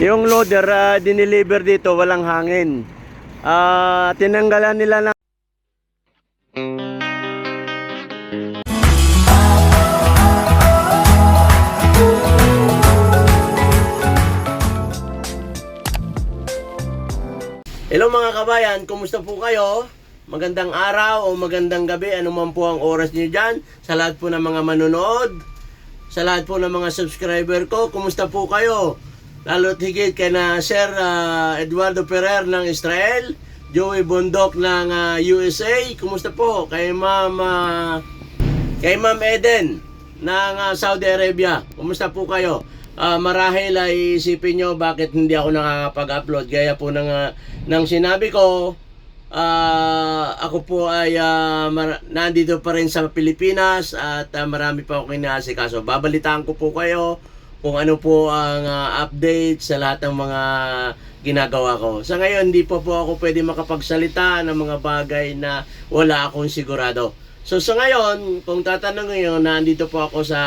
Yung loader, uh, dineliver dito, walang hangin. Ah, tinanggalan nila ng Hello mga kabayan, kumusta po kayo? Magandang araw o magandang gabi, ano man po ang oras niyo dyan. Sa lahat po ng mga manonood, sa lahat po ng mga subscriber ko, kumusta po kayo? Lalo't higit kay na Sir ah, Eduardo Ferrer ng Israel, Joey Bondok ng ah, USA, kumusta po? Kay Ma'am ah, kay Ma'am Eden ng ah, Saudi Arabia, kumusta po kayo? Ah, marahil ay isipin nyo bakit hindi ako nakakapag-upload. Gaya po ng, ah, ng sinabi ko, ah, ako po ay mar- nandito pa rin sa Pilipinas at ah, marami pa ako kinaasikaso. Babalitaan ko po kayo kung ano po ang ah, update sa lahat ng mga ginagawa ko. Sa ngayon, hindi po po ako pwede makapagsalita ng mga bagay na wala akong sigurado. So sa ngayon, kung tatanungin nyo, nandito po ako sa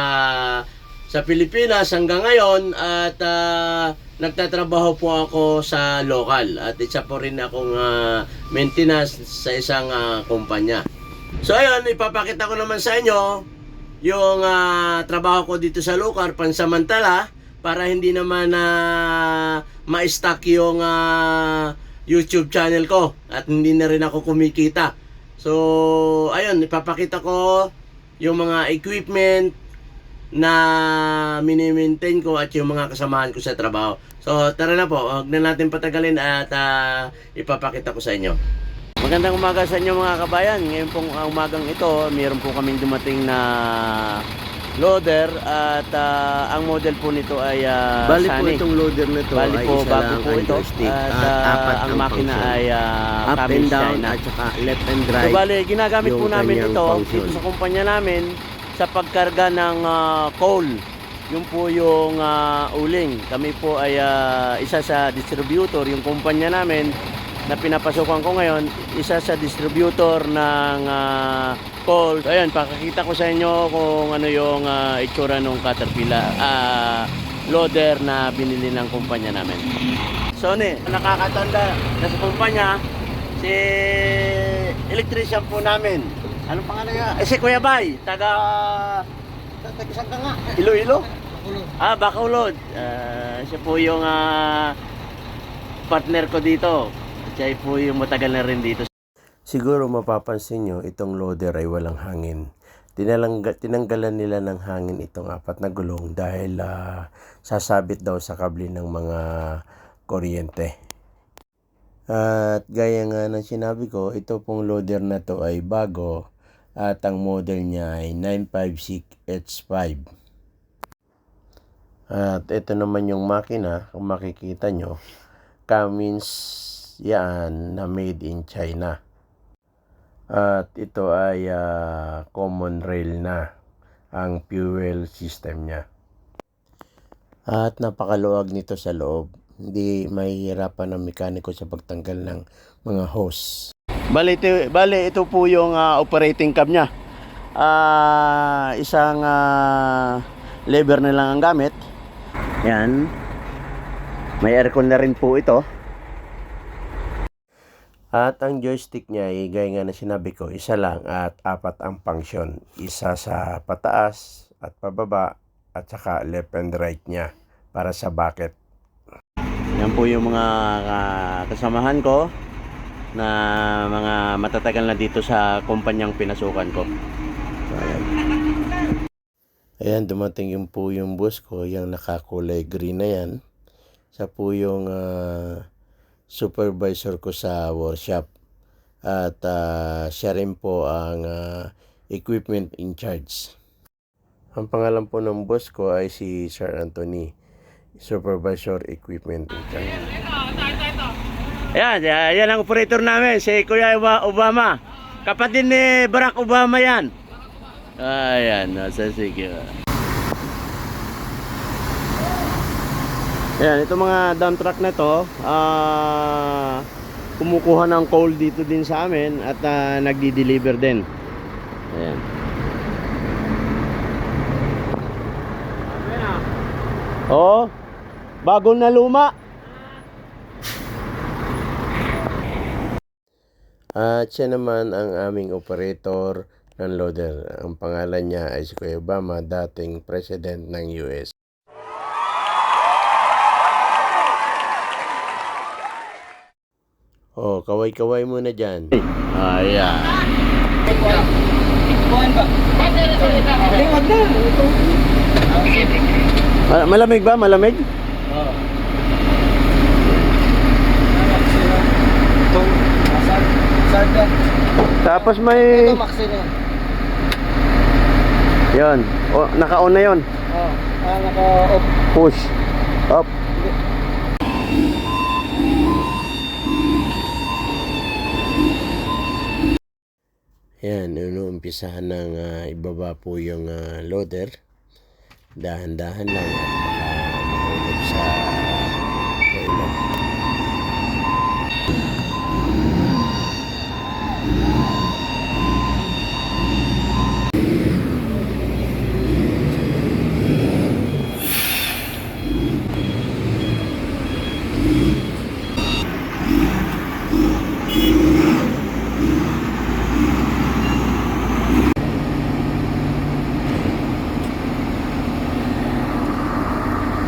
sa Pilipinas hanggang ngayon at ah, nagtatrabaho po ako sa local at isa po rin akong ah, maintenance sa isang ah, kumpanya. So ayun, ipapakita ko naman sa inyo yung ah, trabaho ko dito sa local pansamantala para hindi naman na ma-stuck yung ah, YouTube channel ko at hindi na rin ako kumikita. So, ayun, ipapakita ko yung mga equipment na mini-maintain ko at yung mga kasamahan ko sa trabaho. So, tara na po, huwag na natin patagalin at ah, ipapakita ko sa inyo. Magandang umaga sa inyo mga kabayan. Ngayon pong ah, umagang ito, mayroon po kaming dumating na loader at ah, ang model po nito ay uh, Bali po itong loader na to Bali ay po, isa bago lang po ito. joystick At at ah, apat ang ang makina function. ay uh, Up and down at saka left and So right. bali, ginagamit po namin ito function. dito sa kumpanya namin sa pagkarga ng ah, coal. Yung po yung ah, uling. Kami po ay ah, isa sa distributor, yung kumpanya namin na pinapasukan ko ngayon, isa sa distributor ng ah, coal. So, ayan, pakakita ko sa inyo kung ano yung ah, itsura ng Caterpillar ah, loader na binili ng kumpanya namin. Sony, nakakatanda na sa kumpanya, si electrician po namin. Ano pangalan niya? Eh, si Kuya Bay, taga... Taga saan ka nga? Iloilo? Ah, Bacolod. Ah, siya po yung ah, partner ko dito. Siya po yung matagal na rin dito. Siguro mapapansin nyo, itong loader ay walang hangin. Tinalangga, tinanggalan nila ng hangin itong apat na gulong dahil ah, sasabit daw sa kable ng mga kuryente. At gaya nga ng sinabi ko, ito pong loader na to ay bago at ang model niya ay 956H5. At ito naman yung makina, kung makikita nyo, Cummins yan na made in China. At ito ay ah, common rail na ang fuel system niya. At napakaluwag nito sa loob. Hindi mahihirapan ang mekaniko sa pagtanggal ng mga hose. Bale ito, bale, ito po yung ah, operating cab niya. Ah, isang ah, lever na lang ang gamit. Yan. May aircon na rin po ito. At ang joystick niya, ay gaya nga na sinabi ko, isa lang at apat ang function. Isa sa pataas at pababa at saka left and right niya para sa bucket. Yan po yung mga ah, kasamahan ko na mga matatagal na dito sa kumpanyang pinasukan ko. So, ayan. Ayan, dumating yung po yung boss ko, yung nakakulay green na yan. Siya po yung ah, supervisor ko sa workshop. At ah, siya rin po ang ah, equipment in charge. Ang pangalan po ng boss ko ay si Sir Anthony, supervisor equipment in charge. Ayan, yan, yan ang operator namin, si Kuya Obama. Kapatid ni Barack Obama yan. Ayan, nasa sige. Ayan, ito mga dump truck na to, ah, kumukuha ng coal dito din sa amin at ah, nagdi-deliver din. Ayan. Oo. Bagong na luma. At siya naman ang aming operator ng loader. Ang pangalan niya ay si Kuya Obama, dating president ng US. Oh, kaway-kaway muna dyan. Ayan. Ma- Malamig ba? Malamig? Tapos may... Yon. O, naka-on na yon. Push. Up. Yan, inuumpisahan ng ah, ibaba po yung ah, loader. Dahan-dahan lang mahulog sa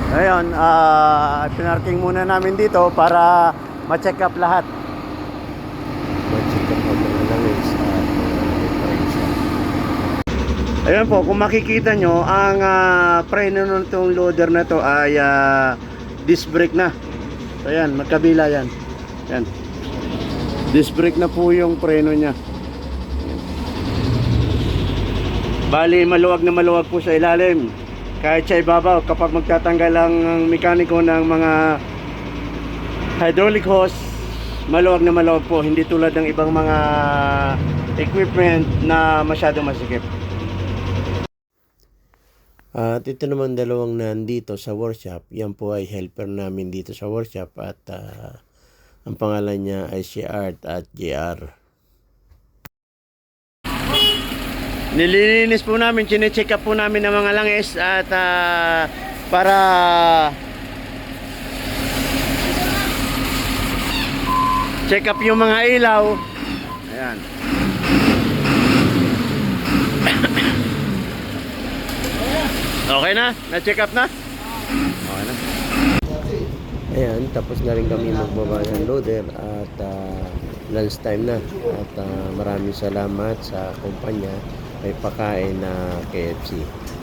Ngayon, ah pinarking muna namin dito para ma-check up lahat. Differential. Ayan po, kung makikita nyo, ang uh, preno nitong loader na to ay ah, disc brake na. So ayan, magkabila yan. Yan. Disc brake na po yung preno niya. Bali, maluwag na maluwag po sa ilalim. Kahit sa ibabaw, kapag magtatanggal ang mekaniko ng mga hydraulic hose, maluwag na maluwag po. Hindi tulad ng ibang mga equipment na masyadong masikip. At ito naman dalawang nandito sa workshop. Yan po ay helper namin dito sa workshop at ah, ang pangalan niya ay si Art at JR. Nililinis po namin, chinecheck up po namin ng mga langis at ah, para check up yung mga ilaw. Ayan. Okay na? Na-check up na? Okay na. Ayan, tapos na rin kami magbaba ng loader at uh, lunch time na. At ah, maraming salamat sa kumpanya may pakain na KFC.